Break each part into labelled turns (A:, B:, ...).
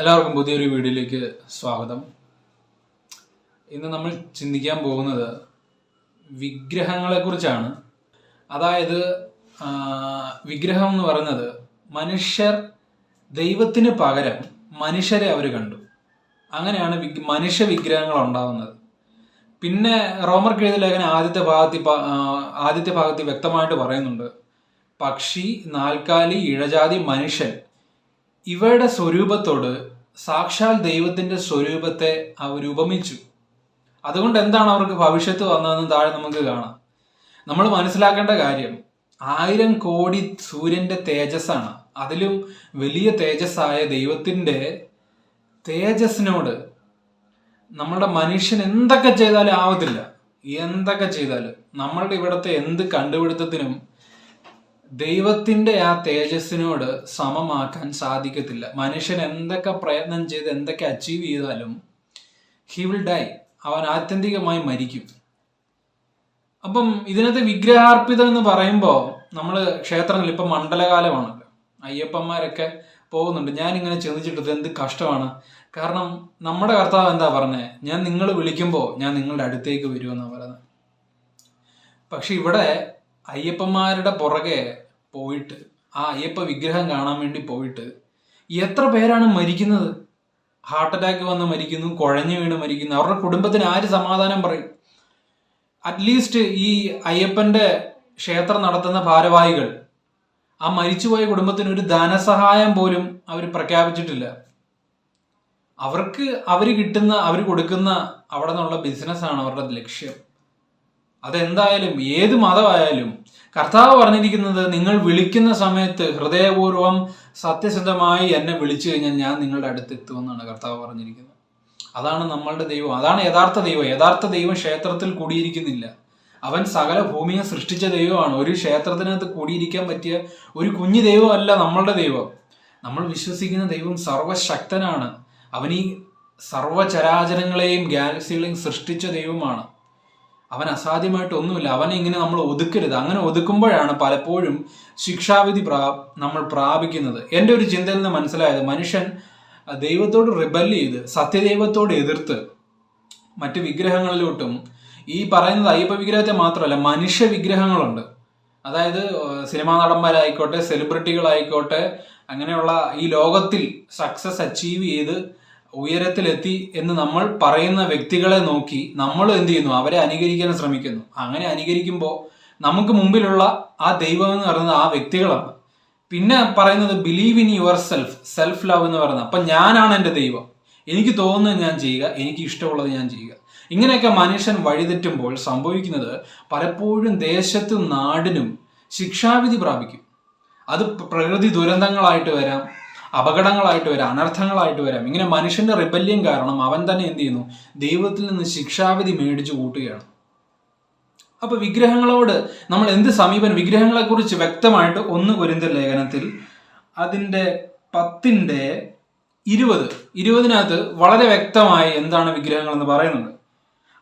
A: എല്ലാവർക്കും പുതിയൊരു വീഡിയോയിലേക്ക് സ്വാഗതം. ഇന്ന് നമ്മൾ ചിന്തിക്കാൻ പോകുന്നത് വിഗ്രഹങ്ങളെക്കുറിച്ചാണ്. അതായത് വിഗ്രഹം എന്ന് പറയുന്നത് മനുഷ്യർ ദൈവത്തിന് പകരം മനുഷ്യരെ അവർ കണ്ടു. അങ്ങനെയാണ് മനുഷ്യ വിഗ്രഹങ്ങൾ ഉണ്ടാകുന്നത് പിന്നെ റോമർ കെഴുതി ലേഖന ആദ്യത്തെ ഭാഗത്തിൽ ആദ്യത്തെ ഭാഗത്തിൽ വ്യക്തമായിട്ട് പറയുന്നുണ്ട് പക്ഷി നാൽക്കാലി ഇഴജാതി മനുഷ്യൻ ഇവയുടെ സ്വരൂപത്തോട് സാക്ഷാൽ ദൈവത്തിന്റെ സ്വരൂപത്തെ അവർ ഉപമിച്ചു. അതുകൊണ്ട് എന്താണ് അവർക്ക് ഭവിഷ്യത്ത് വന്നതെന്ന് താഴെ നമുക്ക് കാണാം. നമ്മൾ മനസ്സിലാക്കേണ്ട കാര്യം ആയിരം കോടി സൂര്യന്റെ തേജസ്സാണ്. അതിലും വലിയ തേജസ്സായ ദൈവത്തിന്റെ തേജസ്സിനോട് നമ്മളുടെ മനുഷ്യൻ എന്തൊക്കെ ചെയ്താലും ആവത്തില്ല. എന്തൊക്കെ ചെയ്താലും നമ്മളുടെ ഇവിടുത്തെ എന്ത് കണ്ടുപിടുത്തത്തിനും ദൈവത്തിന്റെ ആ തേജസ്സിനോട് സമമാക്കാൻ സാധിക്കത്തില്ല. മനുഷ്യൻ എന്തൊക്കെ പ്രയത്നം ചെയ്ത് എന്തൊക്കെ അച്ചീവ് ചെയ്താലും ഹി വിൽ ഡൈ അവൻ ആത്യന്തികമായി മരിക്കും. അപ്പം ഇതിനകത്ത് വിഗ്രഹാർപ്പിതം എന്ന് പറയുമ്പോൾ നമ്മൾ ക്ഷേത്രങ്ങളിൽ ഇപ്പം മണ്ഡലകാലമാണല്ലോ. അയ്യപ്പന്മാരൊക്കെ പോകുന്നുണ്ട്. ഞാൻ ഇങ്ങനെ ചിന്തിച്ചിട്ട് എന്ത് കഷ്ടമാണ്. കാരണം നമ്മുടെ കർത്താവ് എന്താ പറഞ്ഞത് ഞാൻ നിങ്ങൾ വിളിക്കുമ്പോൾ ഞാൻ നിങ്ങളുടെ അടുത്തേക്ക് വരുമെന്നാണ് പറയുന്നത്. പക്ഷെ ഇവിടെ അയ്യപ്പന്മാരുടെ പുറകെ പോയിട്ട് ആ അയ്യപ്പ വിഗ്രഹം കാണാൻ വേണ്ടി പോയിട്ട് എത്ര പേരാണ് മരിക്കുന്നത്? ഹാർട്ട് അറ്റാക്ക് വന്ന് മരിക്കുന്നു കുഴഞ്ഞു വീണ് മരിക്കുന്നു. അവരുടെ കുടുംബത്തിന് ആര് സമാധാനം പറയും? അറ്റ്ലീസ്റ്റ് ഈ അയ്യപ്പന്റെ ക്ഷേത്രം നടത്തുന്ന ഭാരവാഹികൾ ആ മരിച്ചുപോയ കുടുംബത്തിന് ഒരു ധനസഹായം പോലും അവർ പ്രഖ്യാപിച്ചിട്ടില്ല. അവർക്ക് അവർ കിട്ടുന്ന അവർ കൊടുക്കുന്ന അവിടെ നിന്നുള്ള ബിസിനസ്സാണ് അവരുടെ ലക്ഷ്യം. അതെന്തായാലും ഏത് മതമായാലും കർത്താവ് പറഞ്ഞിരിക്കുന്നത് നിങ്ങൾ വിളിക്കുന്ന സമയത്ത് ഹൃദയപൂർവം സത്യസന്ധമായി എന്നെ വിളിച്ചു കഴിഞ്ഞാൽ ഞാൻ നിങ്ങളുടെ അടുത്ത് എത്തുമെന്നാണ് കർത്താവ് പറഞ്ഞിരിക്കുന്നത്. അതാണ് നമ്മളുടെ ദൈവം. അതാണ് യഥാർത്ഥ ദൈവം. യഥാർത്ഥ ദൈവം ക്ഷേത്രത്തിൽ കൂടിയിരിക്കുന്നില്ല. അവൻ സകല ഭൂമിയെ സൃഷ്ടിച്ച ദൈവമാണ്. ഒരു ക്ഷേത്രത്തിനകത്ത് കൂടിയിരിക്കാൻ പറ്റിയ ഒരു കുഞ്ഞു ദൈവമല്ല നമ്മളുടെ ദൈവം. നമ്മൾ വിശ്വസിക്കുന്ന ദൈവം സർവശക്തനാണ്. അവൻ ഈ സർവചരാചരങ്ങളെയും ഗാലക്സികളെയും സൃഷ്ടിച്ച ദൈവമാണ്. അവൻ അസാധ്യമായിട്ട് ഒന്നുമില്ല. അവനെ ഇങ്ങനെ നമ്മൾ ഒതുക്കരുത്. അങ്ങനെ ഒതുക്കുമ്പോഴാണ് പലപ്പോഴും ശിക്ഷാവിധി പ്രാ നമ്മൾ പ്രാപിക്കുന്നത്. എന്റെ ഒരു ചിന്തയിൽ നിന്ന് മനസ്സിലായത് മനുഷ്യൻ ദൈവത്തോട് റിബൽ ചെയ്ത് സത്യദൈവത്തോട് എതിർത്ത് മറ്റ് വിഗ്രഹങ്ങളിലോട്ടും ഈ പറയുന്നത് അയ്യപ്പ വിഗ്രഹത്തെ മാത്രമല്ല മനുഷ്യ വിഗ്രഹങ്ങളുണ്ട്. അതായത് സിനിമാ നടന്മാരായിക്കോട്ടെ സെലിബ്രിറ്റികളായിക്കോട്ടെ അങ്ങനെയുള്ള ഈ ലോകത്തിൽ സക്സസ് അച്ചീവ് ചെയ്ത് ഉയരത്തിലെത്തി എന്ന് നമ്മൾ പറയുന്ന വ്യക്തികളെ നോക്കി നമ്മൾ എന്ത് ചെയ്യുന്നു? അവരെ അനുകരിക്കാൻ ശ്രമിക്കുന്നു. അങ്ങനെ അനുകരിക്കുമ്പോൾ നമുക്ക് മുമ്പിലുള്ള ആ ദൈവം എന്ന് പറയുന്നത് ആ വ്യക്തികളാണ്. പിന്നെ പറയുന്നത് believe in yourself self love എന്ന് പറയുന്നത്. അപ്പം ഞാനാണ് എന്റെ ദൈവം. എനിക്ക് തോന്നുന്നത് ഞാൻ ചെയ്യുക. എനിക്ക് ഇഷ്ടമുള്ളത് ഞാൻ ചെയ്യുക. ഇങ്ങനെയൊക്കെ മനുഷ്യൻ വഴിതെറ്റുമ്പോൾ സംഭവിക്കുന്നത് പലപ്പോഴും ദേശത്തും നാടിനും ശിക്ഷാവിധി പ്രാപിക്കും. അത് പ്രകൃതി ദുരന്തങ്ങളായിട്ട് വരാം. അപകടങ്ങളായിട്ട് വരാം അനർത്ഥങ്ങളായിട്ട് വരാം. ഇങ്ങനെ മനുഷ്യന്റെ റിബല്യം കാരണം അവൻ തന്നെ എന്ത് ചെയ്യുന്നു? ദൈവത്തിൽ നിന്ന് ശിക്ഷാവിധി മേടിച്ചു കൂട്ടുകയാണ്. അപ്പൊ വിഗ്രഹങ്ങളോട് നമ്മൾ എന്ത് സമീപനം? വിഗ്രഹങ്ങളെ കുറിച്ച് വ്യക്തമായിട്ട് ഒന്ന് കുരിന്ത ലേഖനത്തിൽ അതിന്റെ പത്തിന്റെ ഇരുപത്. ഇരുപതിനകത്ത് വളരെ വ്യക്തമായി എന്താണ് വിഗ്രഹങ്ങൾ എന്ന് പറയുന്നുണ്ട്.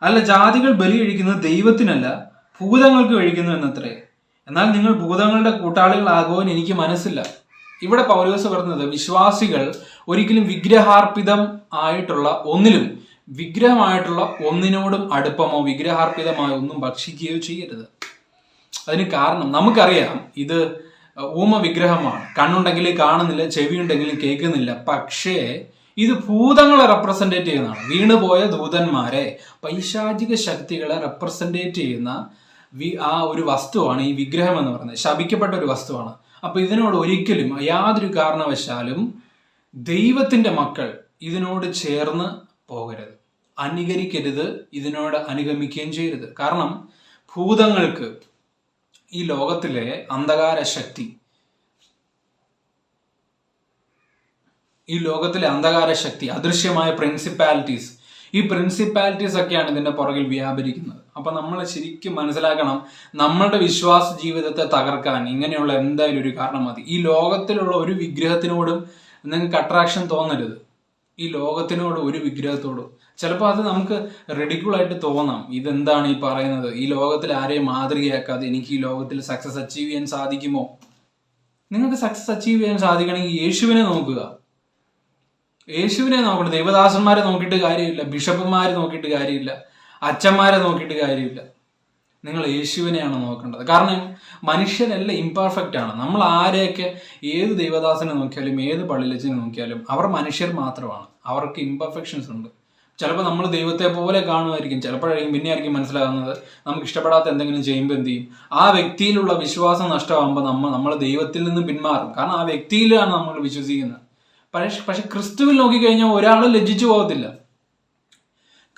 A: അല്ല ജാതികൾ ബലി കഴിക്കുന്നത് ദൈവത്തിനല്ല ഭൂതങ്ങൾക്ക് കഴിക്കുന്നു എന്നത്രേ. എന്നാൽ നിങ്ങൾ ഭൂതങ്ങളുടെ കൂട്ടാളികളാകുവാൻ എനിക്ക് മനസ്സില്ല. ഇവിടെ പൗലോസ് പറഞ്ഞത് വിശ്വാസികൾ ഒരിക്കലും വിഗ്രഹാർപ്പിതം ആയിട്ടുള്ള ഒന്നിലും വിഗ്രഹമായിട്ടുള്ള ഒന്നിനോടും അടുപ്പമോ വിഗ്രഹാർപ്പിതമായ ഒന്നും ഭക്ഷിക്കുകയോ ചെയ്യരുത്. അതിന് കാരണം നമുക്കറിയാം ഇത് ഊമ വിഗ്രഹമാണ് കണ്ണുണ്ടെങ്കിൽ കാണുന്നില്ല ചെവി ഉണ്ടെങ്കിൽ കേൾക്കുന്നില്ല. പക്ഷേ ഇത് ഭൂതങ്ങളെ റെപ്രസെന്റേറ്റ് ചെയ്യുന്നതാണ്. വീണുപോയ ദൂതന്മാരെ പൈശാചിക ശക്തികളെ റെപ്രസെന്റേറ്റ് ചെയ്യുന്ന വി- ആ ഒരു വസ്തുവാണ് ഈ വിഗ്രഹം എന്ന് പറയുന്നത്. ശപിക്കപ്പെട്ട ഒരു വസ്തുവാണ്. അപ്പൊ ഇതിനോട് ഒരിക്കലും യാതൊരു കാരണവശാലും ദൈവത്തിന്റെ മക്കൾ ഇതിനോട് ചേർന്ന് പോകരുത്. അനുകരിക്കരുത് ഇതിനോട് അനുഗമിക്കുകയും ചെയ്യരുത്. കാരണം ഭൂതങ്ങൾക്ക് ഈ ലോകത്തിലെ അന്ധകാര ശക്തി ഈ ലോകത്തിലെ അന്ധകാര ശക്തി അദൃശ്യമായ പ്രിൻസിപ്പാലിറ്റീസ് ഈ പ്രിൻസിപ്പാലിറ്റീസ് ഒക്കെയാണ് ഇതിന്റെ പുറകിൽ വ്യാപരിക്കുന്നത്. അപ്പൊ നമ്മൾ ശരിക്കും മനസ്സിലാക്കണം നമ്മളുടെ വിശ്വാസ ജീവിതത്തെ തകർക്കാൻ ഇങ്ങനെയുള്ള എന്തായാലും ഒരു കാരണം മതി. ഈ ലോകത്തിലുള്ള ഒരു വിഗ്രഹത്തിനോടും നിങ്ങൾക്ക് അട്രാക്ഷൻ തോന്നരുത്. ഈ ലോകത്തിനോട് ഒരു വിഗ്രഹത്തോടും. ചിലപ്പോൾ അത് നമുക്ക് റെഡിക്കുളായിട്ട് തോന്നാം. ഇതെന്താണ് ഈ പറയുന്നത്? ഈ ലോകത്തിൽ ആരെയും മാതൃകയാക്കാതെ എനിക്ക് ഈ ലോകത്തിൽ സക്സസ് അച്ചീവ് ചെയ്യാൻ സാധിക്കുമോ? നിങ്ങൾക്ക് സക്സസ് അച്ചീവ് ചെയ്യാൻ സാധിക്കണമെങ്കിൽ യേശുവിനെ നോക്കുക. യേശുവിനെ നോക്കണം. ദേവദാസന്മാരെ നോക്കിയിട്ട് കാര്യമില്ല. ബിഷപ്പുമാരെ നോക്കിയിട്ട് കാര്യമില്ല. അച്ഛന്മാരെ നോക്കിയിട്ട് കാര്യമില്ല. നിങ്ങൾ യേശുവിനെയാണ് നോക്കേണ്ടത്. കാരണം മനുഷ്യരെല്ലാം ഇംപെർഫെക്റ്റ് ആണ്. നമ്മൾ ആരെയൊക്കെ ഏത് ദൈവദാസനെ നോക്കിയാലും ഏത് പള്ളിലച്ചനെ നോക്കിയാലും അവർ മനുഷ്യർ മാത്രമാണ്. അവർക്ക് ഇംപെർഫെക്ഷൻസ് ഉണ്ട്. ചിലപ്പോൾ നമ്മൾ ദൈവത്തെ പോലെ കാണുമായിരിക്കും. ചിലപ്പോഴായിരിക്കും പിന്നെ ആയിരിക്കും മനസ്സിലാകുന്നത്. നമുക്ക് ഇഷ്ടപ്പെടാത്ത എന്തെങ്കിലും ചെയ്യുമ്പോൾ എന്ത് ചെയ്യും? ആ വ്യക്തിയിലുള്ള വിശ്വാസം നഷ്ടമാകുമ്പോൾ നമ്മൾ നമ്മൾ ദൈവത്തിൽ നിന്ന് പിന്മാറും. കാരണം ആ വ്യക്തിയിലാണ് നമ്മൾ വിശ്വസിക്കുന്നത്. പക്ഷെ പക്ഷെ ക്രിസ്തുവിൽ നോക്കിക്കഴിഞ്ഞാൽ ഒരാളും ലജ്ജിച്ചു പോകത്തില്ല.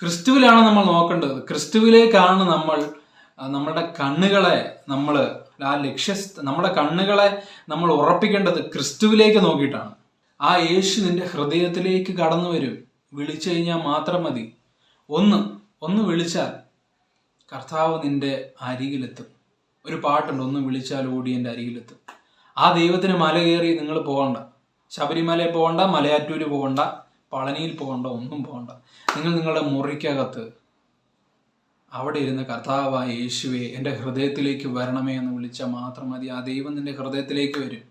A: ക്രിസ്തുവിലാണ് നമ്മൾ നോക്കേണ്ടത്. ക്രിസ്തുവിലേക്കാണ് നമ്മൾ നമ്മുടെ കണ്ണുകളെ നമ്മൾ ആ ലക്ഷ്യ നമ്മുടെ കണ്ണുകളെ നമ്മൾ ഉറപ്പിക്കേണ്ടത് ക്രിസ്തുവിലേക്ക് നോക്കിയിട്ടാണ്. ആ യേശു നിന്റെ ഹൃദയത്തിലേക്ക് കടന്നു വരും. വിളിച്ചു കഴിഞ്ഞാൽ മാത്രം മതി. ഒന്ന് ഒന്ന് വിളിച്ചാൽ കർത്താവ് നിന്റെ അരികിലെത്തും. ഒരു പാട്ടുണ്ട് ഒന്ന് വിളിച്ചാൽ ഓടി എന്റെ അരികിലെത്തും. ആ ദൈവത്തിന് മല കയറി നിങ്ങൾ പോകണ്ട. ശബരിമലയിൽ പോകണ്ട മലയാറ്റൂര് പോകണ്ട. പളനിയിൽ പോകണ്ട ഒന്നും പോകണ്ട. നിങ്ങൾ നിങ്ങളുടെ മുറിക്കകത്ത് അവിടെ ഇരുന്ന് കർത്താവായ യേശുവെ എന്റെ ഹൃദയത്തിലേക്ക് വരണമേ എന്ന് വിളിച്ചാൽ മാത്രം മതി. ആ ദൈവം നിന്റെ ഹൃദയത്തിലേക്ക് വരും.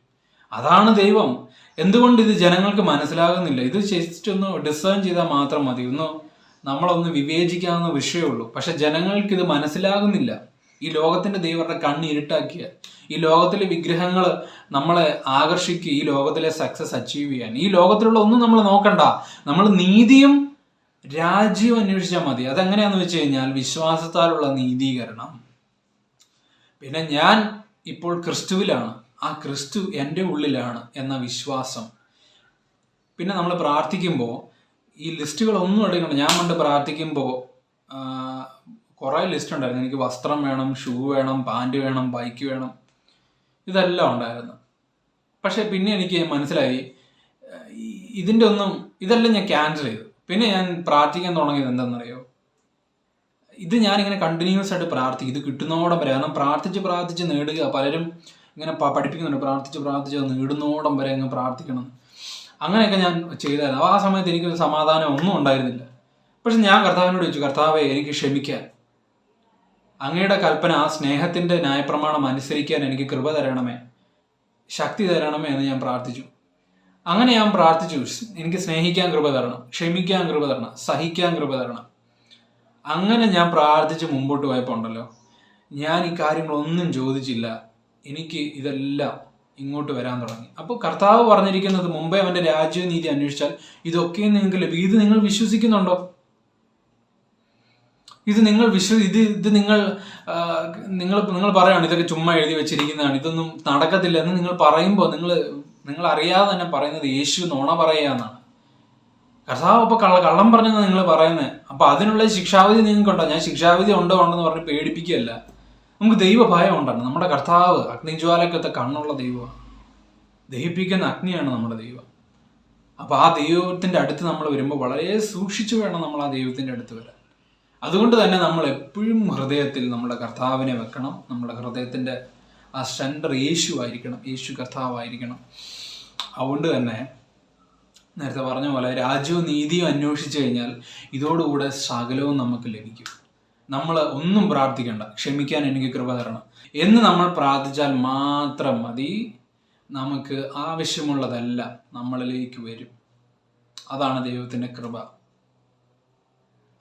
A: അതാണ് ദൈവം. എന്തുകൊണ്ട് ഇത് ജനങ്ങൾക്ക് മനസ്സിലാകുന്നില്ല? ഇത് ജസ്റ്റ് ഒന്ന് ഡിസേൺ ചെയ്താൽ മാത്രം മതി. ഒന്ന് നമ്മളൊന്ന് വിവേചിക്കാവുന്ന വിഷയമുള്ളൂ. പക്ഷെ ജനങ്ങൾക്ക് ഇത് മനസ്സിലാകുന്നില്ല. ഈ ലോകത്തിന്റെ ദൈവരുടെ കണ്ണ് ഇരുട്ടാക്കിയ. ഈ ലോകത്തിലെ വിഗ്രഹങ്ങൾ നമ്മളെ ആകർഷിക്കുക ഈ ലോകത്തിലെ സക്സസ് അച്ചീവ് ചെയ്യാൻ. ഈ ലോകത്തിലുള്ള ഒന്നും നമ്മൾ നോക്കണ്ട. നമ്മൾ നീതിയും രാജ്യവും അന്വേഷിച്ചാൽ മതി. അതെങ്ങനെയാന്ന് വെച്ച് കഴിഞ്ഞാൽ വിശ്വാസത്താലുള്ള നീതീകരണം. പിന്നെ ഞാൻ ഇപ്പോൾ ക്രിസ്തുവിലാണ്. ആ ക്രിസ്തു എന്റെ ഉള്ളിലാണ് എന്ന വിശ്വാസം. പിന്നെ നമ്മൾ പ്രാർത്ഥിക്കുമ്പോൾ ഈ ലിസ്റ്റുകളൊന്നും എടുക്കണം ഞാൻ കൊണ്ട് പ്രാർത്ഥിക്കുമ്പോൾ കുറേ ലിസ്റ്റ് ഉണ്ടായിരുന്നു. എനിക്ക് വസ്ത്രം വേണം ഷൂ വേണം പാന്റ് വേണം ബൈക്ക് വേണം. ഇതെല്ലാം ഉണ്ടായിരുന്നു. പക്ഷേ പിന്നെ എനിക്ക് മനസ്സിലായി ഇതിന്റെ ഒന്നും ഇതെല്ലാം ഞാൻ ക്യാൻസൽ ചെയ്തു. പിന്നെ ഞാൻ പ്രാർത്ഥിക്കാൻ തുടങ്ങിയത് എന്താണെന്നറിയോ? ഇത് ഞാനിങ്ങനെ കണ്ടിന്യൂസ് ആയിട്ട് പ്രാർത്ഥിക്കും ഇത് കിട്ടുന്നോടം വരെ കാരണം പ്രാർത്ഥിച്ച് പ്രാർത്ഥിച്ച് നേടുക പലരും ഇങ്ങനെ പഠിപ്പിക്കുന്നുണ്ട് പ്രാർത്ഥിച്ച് പ്രാർത്ഥിച്ച് നേടുന്നോടം വരെ അങ്ങ് പ്രാർത്ഥിക്കണം. അങ്ങനെയൊക്കെ ഞാൻ ചെയ്തായിരുന്നു. ആ സമയത്ത് എനിക്കൊരു സമാധാനം ഒന്നും ഉണ്ടായിരുന്നില്ല. പക്ഷെ ഞാൻ കർത്താവിനോട് ചോദിച്ചു കർത്താവെ എനിക്ക് ക്ഷമിക്കാൻ. അങ്ങയുടെ കൽപ്പന ആ സ്നേഹത്തിന്റെ ന്യായപ്രമാണം അനുസരിക്കാൻ എനിക്ക് കൃപ തരണമേ. ശക്തി തരണമേ എന്ന് ഞാൻ പ്രാർത്ഥിച്ചു. അങ്ങനെ ഞാൻ പ്രാർത്ഥിച്ചു എനിക്ക് സ്നേഹിക്കാൻ കൃപ തരണം ക്ഷമിക്കാൻ കൃപ തരണം സഹിക്കാൻ കൃപ തരണം. അങ്ങനെ ഞാൻ പ്രാർത്ഥിച്ച് മുമ്പോട്ട് പോയപ്പോൾ ഉണ്ടല്ലോ ഞാൻ ഈ കാര്യങ്ങളൊന്നും ചോദിച്ചില്ല. എനിക്ക് ഇതെല്ലാം ഇങ്ങോട്ട് വരാൻ തുടങ്ങി. അപ്പോൾ കർത്താവ് പറഞ്ഞിരിക്കുന്നത് മുമ്പേ അവന്റെ രാജ്യനീതി നീതി അന്വേഷിച്ചാൽ ഇതൊക്കെ നിങ്ങൾക്ക് ലഭിക്കും. ഇത് നിങ്ങൾ വിശ്വസിക്കുന്നുണ്ടോ? ഇത് നിങ്ങൾ വിശ്വ ഇത് ഇത് നിങ്ങൾ നിങ്ങൾ നിങ്ങൾ പറയാണ് ഇതൊക്കെ ചുമ്മാ എഴുതി വെച്ചിരിക്കുന്നതാണ് ഇതൊന്നും നടക്കത്തില്ല എന്ന് നിങ്ങൾ പറയുമ്പോൾ നിങ്ങൾ നിങ്ങൾ അറിയാതെ തന്നെ പറയുന്നത് യേശു നോണ പറയുക കർത്താവ് അപ്പൊ കള്ള കള്ളം പറഞ്ഞെന്ന് നിങ്ങൾ പറയുന്നത് അപ്പൊ അതിനുള്ള ശിക്ഷാവിധി നിങ്ങൾക്കുണ്ടോ? ഞാൻ ശിക്ഷാവിധി ഉണ്ടോ ഉണ്ടെന്ന് പറഞ്ഞ് പേടിപ്പിക്കുകയല്ല. നമുക്ക് ദൈവഭയം ഉണ്ടാണ് നമ്മുടെ കർത്താവ് അഗ്നിജ്വാലക്കത്തെ കണ്ണുള്ള ദൈവമാണ്. ദഹിപ്പിക്കുന്ന അഗ്നിയാണ് നമ്മുടെ ദൈവം. അപ്പൊ ആ ദൈവത്തിന്റെ അടുത്ത് നമ്മൾ വരുമ്പോൾ വളരെ സൂക്ഷിച്ചു വേണം നമ്മൾ ആ ദൈവത്തിന്റെ അടുത്ത് വരാൻ. അതുകൊണ്ട് തന്നെ നമ്മൾ എപ്പോഴും ഹൃദയത്തിൽ നമ്മുടെ കർത്താവിനെ വെക്കണം. നമ്മുടെ ഹൃദയത്തിന്റെ ആ സെന്റർ യേശു ആയിരിക്കണം. യേശു കർത്താവായിരിക്കണം. അതുകൊണ്ട് തന്നെ നേരത്തെ പറഞ്ഞ പോലെ രാജ്യവും നീതിയും അന്വേഷിച്ചു കഴിഞ്ഞാൽ ഇതോടുകൂടെ സകലവും നമുക്ക് ലഭിക്കും. നമ്മൾ ഒന്നും പ്രാർത്ഥിക്കേണ്ട. ക്ഷമിക്കാൻ എനിക്ക് കൃപ തരണം. എന്ന് നമ്മൾ പ്രാർത്ഥിച്ചാൽ മാത്രം മതി. നമുക്ക് ആവശ്യമുള്ളതല്ല നമ്മളിലേക്ക് വരും. അതാണ് ദൈവത്തിന്റെ കൃപ.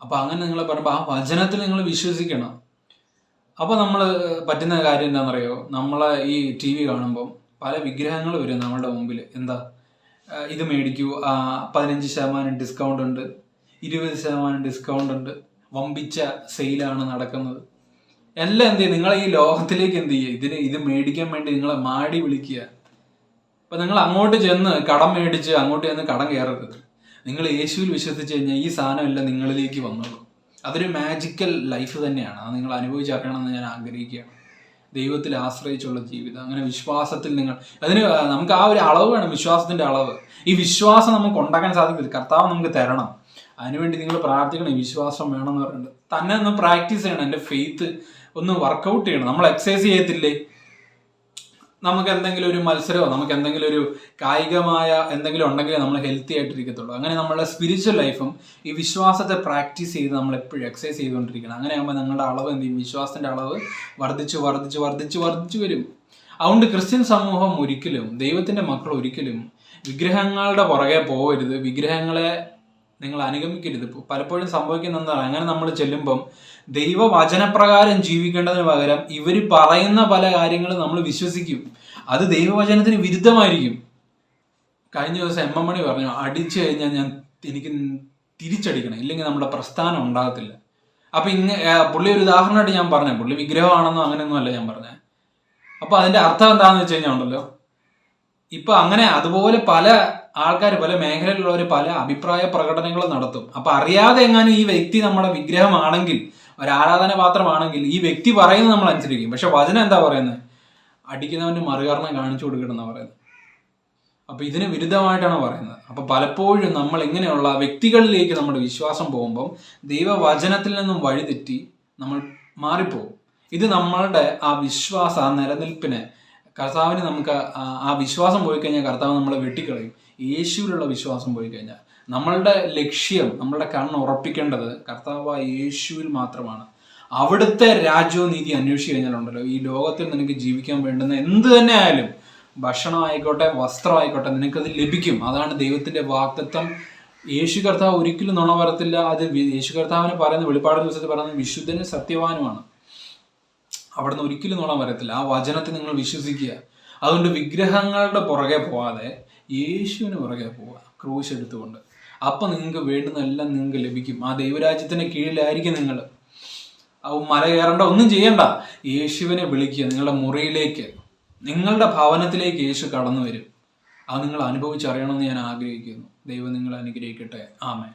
A: അപ്പോൾ അങ്ങനെ നിങ്ങൾ പറയുമ്പോൾ ആ വചനത്തിൽ നിങ്ങൾ വിശ്വസിക്കണം. അപ്പോൾ നമ്മൾ പറ്റുന്ന കാര്യം എന്താണെന്നറിയോ നമ്മളെ ഈ ടി വി കാണുമ്പം പല വിഗ്രഹങ്ങൾ വരും നമ്മളുടെ മുമ്പിൽ എന്താ? ഇത് മേടിക്കൂ. പതിനഞ്ച് ശതമാനം ഡിസ്കൗണ്ട് ഉണ്ട്. ഇരുപത് ശതമാനം ഡിസ്കൗണ്ട് ഉണ്ട്. വമ്പിച്ച സെയിലാണ് നടക്കുന്നത്. എല്ലാം എന്ത് ചെയ്യും? നിങ്ങൾ ഈ ലോകത്തിലേക്ക് എന്ത് ചെയ്യുക ഇതിന് ഇത് മേടിക്കാൻ വേണ്ടി നിങ്ങളെ മാടി വിളിക്കുക. അപ്പൊ നിങ്ങൾ അങ്ങോട്ട് ചെന്ന് കടം മേടിച്ച് അങ്ങോട്ട് ചെന്ന് കടം കയറരുത്. നിങ്ങൾ യേശുവിൽ വിശ്വസിച്ച് കഴിഞ്ഞാൽ ഈ സാധനം എല്ലാം നിങ്ങളിലേക്ക് വന്നോളൂ. അതൊരു മാജിക്കൽ ലൈഫ് തന്നെയാണ്. അത് നിങ്ങൾ അനുഭവിച്ചറിയണമെന്ന് ഞാൻ ആഗ്രഹിക്കുകയാണ്. ദൈവത്തിൽ ആശ്രയിച്ചുള്ള ജീവിതം. അങ്ങനെ വിശ്വാസത്തിൽ നിങ്ങൾ അതിന് നമുക്ക് ആ ഒരു അളവ് വേണം വിശ്വാസത്തിന്റെ അളവ്. ഈ വിശ്വാസം നമുക്ക് ഉണ്ടാക്കാൻ സാധിക്കില്ല കർത്താവ് നമുക്ക് തരണം. അതിനുവേണ്ടി നിങ്ങൾ പ്രാർത്ഥിക്കണം. വിശ്വാസം വേണമെന്ന് പറയുന്നത് തന്നെ ഒന്ന് പ്രാക്ടീസ് ചെയ്യണം. എന്റെ ഫെയ്ത്ത് ഒന്ന് വർക്കൗട്ട് ചെയ്യണം. നമ്മൾ എക്സസൈസ് ചെയ്യത്തില്ലേ? നമുക്ക് എന്തെങ്കിലും ഒരു മത്സരമോ നമുക്ക് എന്തെങ്കിലും ഒരു കായികമായ എന്തെങ്കിലും ഉണ്ടെങ്കിൽ നമ്മൾ ഹെൽത്തി ആയിട്ടിരിക്കത്തുള്ളൂ. അങ്ങനെ നമ്മുടെ സ്പിരിച്വൽ ലൈഫും ഈ വിശ്വാസത്തെ പ്രാക്ടീസ് ചെയ്ത് നമ്മൾ എപ്പോഴും എക്സസൈസ് ചെയ്തുകൊണ്ടിരിക്കണം. അങ്ങനെ ആകുമ്പോൾ നിങ്ങളുടെ അളവ് എന്ത് ചെയ്യും? വിശ്വാസത്തിന്റെ അളവ് വർദ്ധിച്ച് വർദ്ധിച്ച് വർദ്ധിച്ച് വർദ്ധിച്ചു വരും. അതുകൊണ്ട് ക്രിസ്ത്യൻ സമൂഹം ഒരിക്കലും ദൈവത്തിന്റെ മക്കൾ ഒരിക്കലും വിഗ്രഹങ്ങളുടെ പുറകെ പോകരുത് വിഗ്രഹങ്ങളെ നിങ്ങൾ അനുഗമിക്കരുത്. പലപ്പോഴും സംഭവിക്കുന്ന അങ്ങനെ നമ്മൾ ചെല്ലുമ്പം ദൈവവചനപ്രകാരം ജീവിക്കേണ്ടതിന് പകരം ഇവർ പറയുന്ന പല കാര്യങ്ങളും നമ്മൾ വിശ്വസിക്കും. അത് ദൈവവചനത്തിന് വിരുദ്ധമായിരിക്കും. കഴിഞ്ഞ ദിവസം എം എം മണി പറഞ്ഞു അടിച്ചു കഴിഞ്ഞാൽ ഞാൻ എനിക്ക് തിരിച്ചടിക്കണം. ഇല്ലെങ്കിൽ നമ്മുടെ പ്രസ്ഥാനം ഉണ്ടാകത്തില്ല. അപ്പൊ ഇങ്ങ പുള്ളി ഒരു ഉദാഹരണമായിട്ട് ഞാൻ പറഞ്ഞു. പുള്ളി വിഗ്രഹമാണെന്നോ അങ്ങനെയൊന്നും അല്ല ഞാൻ പറഞ്ഞത് അപ്പൊ അതിന്റെ അർത്ഥം എന്താണെന്ന് വെച്ച് കഴിഞ്ഞാൽ ഉണ്ടല്ലോ ഇപ്പൊ അങ്ങനെ അതുപോലെ പല ആൾക്കാർ പല മേഖലയിലുള്ളവർ പല അഭിപ്രായ പ്രകടനങ്ങൾ നടത്തും. അപ്പൊ അറിയാതെ എങ്ങാനും ഈ വ്യക്തി നമ്മുടെ വിഗ്രഹമാണെങ്കിൽ ഒരു ആരാധന പാത്രമാണെങ്കിൽ ഈ വ്യക്തി പറയുന്നത് നമ്മൾ അനുസരിക്കും. പക്ഷെ വചനം എന്താ പറയുന്നത്? അടിക്കുന്നവന് മറുകരണം കാണിച്ചു കൊടുക്കണം എന്നാ പറയുന്നത്. അപ്പൊ ഇതിന് വിരുദ്ധമായിട്ടാണ് പറയുന്നത്. അപ്പൊ പലപ്പോഴും നമ്മൾ ഇങ്ങനെയുള്ള വ്യക്തികളിലേക്ക് നമ്മുടെ വിശ്വാസം പോകുമ്പം ദൈവവചനത്തിൽ നിന്നും വഴിതെറ്റി നമ്മൾ മാറിപ്പോകും. ഇത് നമ്മളുടെ ആ വിശ്വാസ ആ നിലനിൽപ്പിനെ കർത്താവിന് നമുക്ക് ആ വിശ്വാസം പോയി കഴിഞ്ഞാൽ കർത്താവ് നമ്മളെ വെട്ടിക്കളയും. യേശുവിലുള്ള വിശ്വാസം പോയി കഴിഞ്ഞാൽ നമ്മളുടെ ലക്ഷ്യം നമ്മളുടെ കണ്ണ് ഉറപ്പിക്കേണ്ടത് കർത്താവ് യേശുവിൽ മാത്രമാണ്. അവിടുത്തെ രാജ്യവും നീതി അന്വേഷിച്ച് കഴിഞ്ഞാലുണ്ടല്ലോ ഈ ലോകത്തിൽ നിനക്ക് ജീവിക്കാൻ വേണ്ടുന്ന എന്ത് തന്നെ ആയാലും ഭക്ഷണം ആയിക്കോട്ടെ വസ്ത്രം ആയിക്കോട്ടെ നിനക്കത് ലഭിക്കും. അതാണ് ദൈവത്തിന്റെ വാക്തത്വം യേശു കർത്താവ് ഒരിക്കലും നുണ വരത്തില്ല. അത് യേശു കർത്താവിനെ പറയുന്ന വെളിപ്പാട് ദിവസത്തിൽ പറയുന്നത് വിശുദ്ധനും സത്യവാനുമാണ്. അവിടുന്ന് ഒരിക്കലും നുണ വരത്തില്ല. ആ വചനത്തെ നിങ്ങൾ വിശ്വസിക്കുക. അതുകൊണ്ട് വിഗ്രഹങ്ങളുടെ പുറകെ പോവാതെ യേശുവിന് പുറകെ പോവുക. ക്രൂശ് എടുത്തുകൊണ്ട്. അപ്പൊ നിങ്ങൾക്ക് വേണ്ടുന്നതെല്ലാം നിങ്ങൾക്ക് ലഭിക്കും. ആ ദൈവരാജ്യത്തിന്റെ കീഴിലായിരിക്കും നിങ്ങൾ. മല കയറേണ്ട ഒന്നും ചെയ്യണ്ട. യേശുവിനെ വിളിക്കുക നിങ്ങളുടെ മുറിയിലേക്ക് നിങ്ങളുടെ ഭവനത്തിലേക്ക് യേശു കടന്നു വരും അത് നിങ്ങൾ അനുഭവിച്ചറിയണമെന്ന് ഞാൻ ആഗ്രഹിക്കുന്നു. ദൈവം നിങ്ങളെ അനുഗ്രഹിക്കട്ടെ. ആമേ